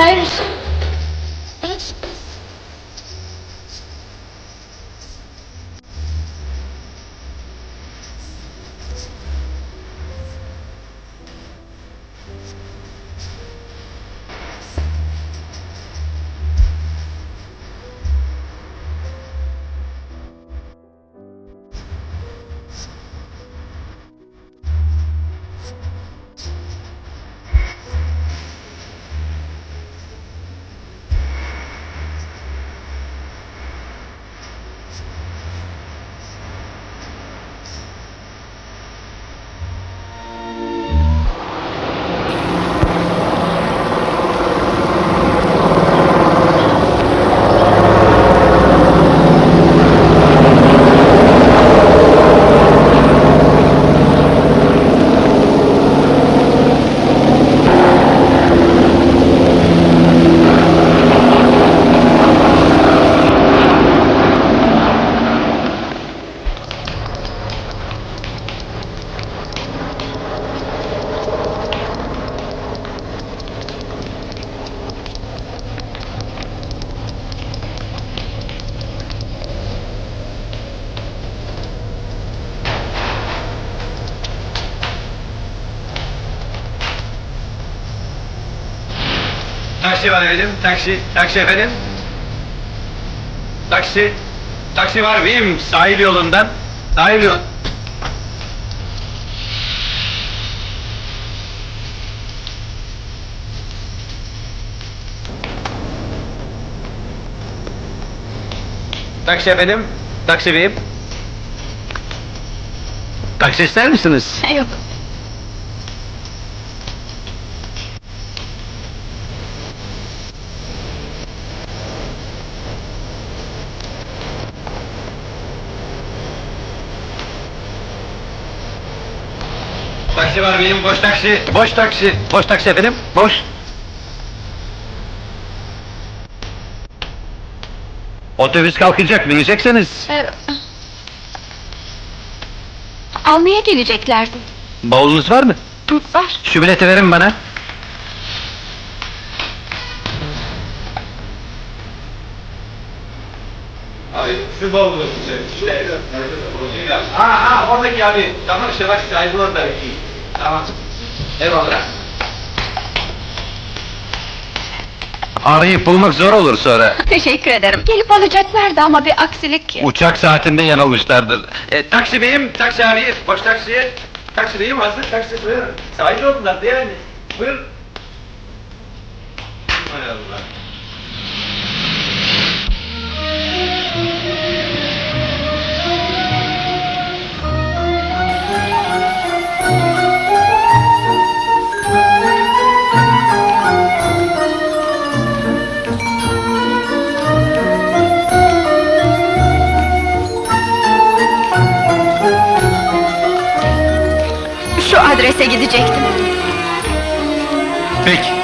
Raios Taksi var efendim, taksi, taksi efendim. Taksi, taksi var mıyım? Sahil yolundan, sahil yol. Taksi efendim, taksi beyim. Taksi ister misiniz? Yok. Taksi var benim, boş taksi, boş taksi, boş taksi efendim, boş. Otobüs kalkacak, bineceksiniz. Ee, almaya geleceklerdi. Bavulunuz var mı? Var. Şu bileti verin bana. Abi şu bavulu işte. Ha ha oradaki abi. Tamam işte bak sahibi orada. Tamam. Eyvallah. Arayıp bulmak zor olur sonra. Teşekkür ederim. Gelip alacaklardı ama bir aksilik. Uçak saatinde yanılmışlardır. E, taksi beyim, taksi abi, boş taksiye. Taksi beyim, hazır taksi, buyurun. Sahil oldular yani. Buyurun. Hay Allah. Şu adrese gidecektim. Peki.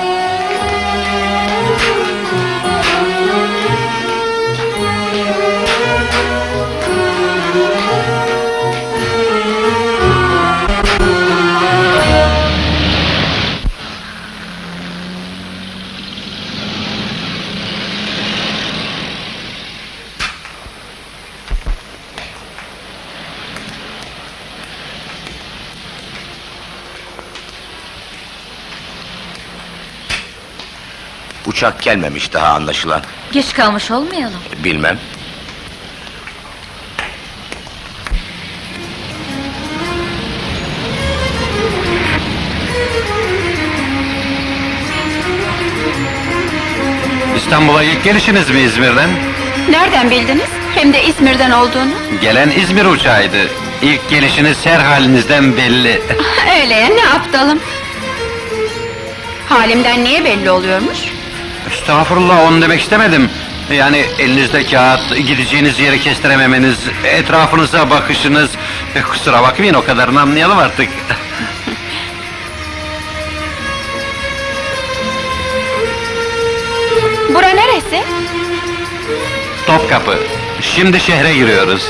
Uçak gelmemiş daha anlaşılan. Geç kalmış olmayalım. Bilmem. İstanbul'a ilk gelişiniz mi İzmir'den? Nereden bildiniz? Hem de İzmir'den olduğunu. Gelen İzmir uçağıydı. İlk gelişiniz her halinizden belli. Öyle ya, ne aptalım. Halimden niye belli oluyormuş? Estağfurullah onu demek istemedim. Yani elinizde kağıt, gideceğiniz yeri kestirememeniz, etrafınıza bakışınız... E, kusura bakmayın o kadarını anlayalım artık. Bura neresi? Topkapı. Şimdi şehre giriyoruz.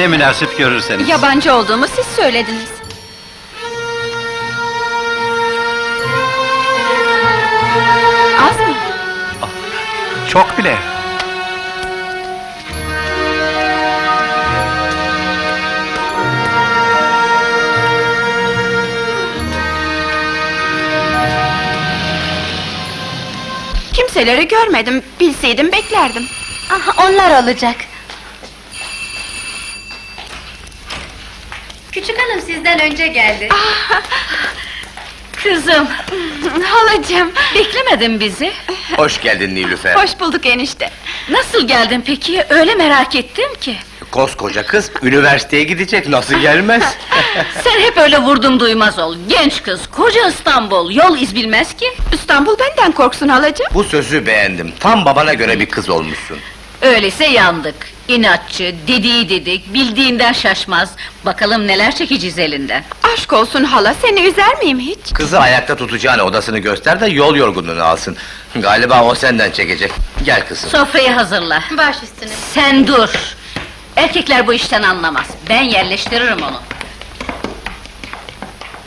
Ne münasip görürseniz. Yabancı olduğumu siz söylediniz. Az mı? Çok bile. Kimseleri görmedim. Bilseydim beklerdim. Ah, onlar alacak. Küçük hanım sizden önce geldi. Kızım. Halacığım. Beklemedin bizi. Hoş geldin Nilüfer. Hoş bulduk enişte. Nasıl geldin peki? Öyle merak ettim ki. Koskoca kız üniversiteye gidecek nasıl gelmez? Sen hep öyle vurdum duymaz ol. Genç kız, koca İstanbul, yol iz bilmez ki. İstanbul benden korksun halacığım. Bu sözü beğendim. Tam babana göre bir kız olmuşsun. Öyleyse yandık. İnatçı, dediği dedik, bildiğinden şaşmaz. Bakalım neler çekeceğiz elinden. Aşk olsun hala, seni üzer miyim hiç? Kızı ayakta tutacağını odasını göster de yol yorgunluğunu alsın. Galiba o senden çekecek. Gel kızım. Sofrayı hazırla. Baş üstüne. Sen dur. Erkekler bu işten anlamaz. Ben yerleştiririm onu.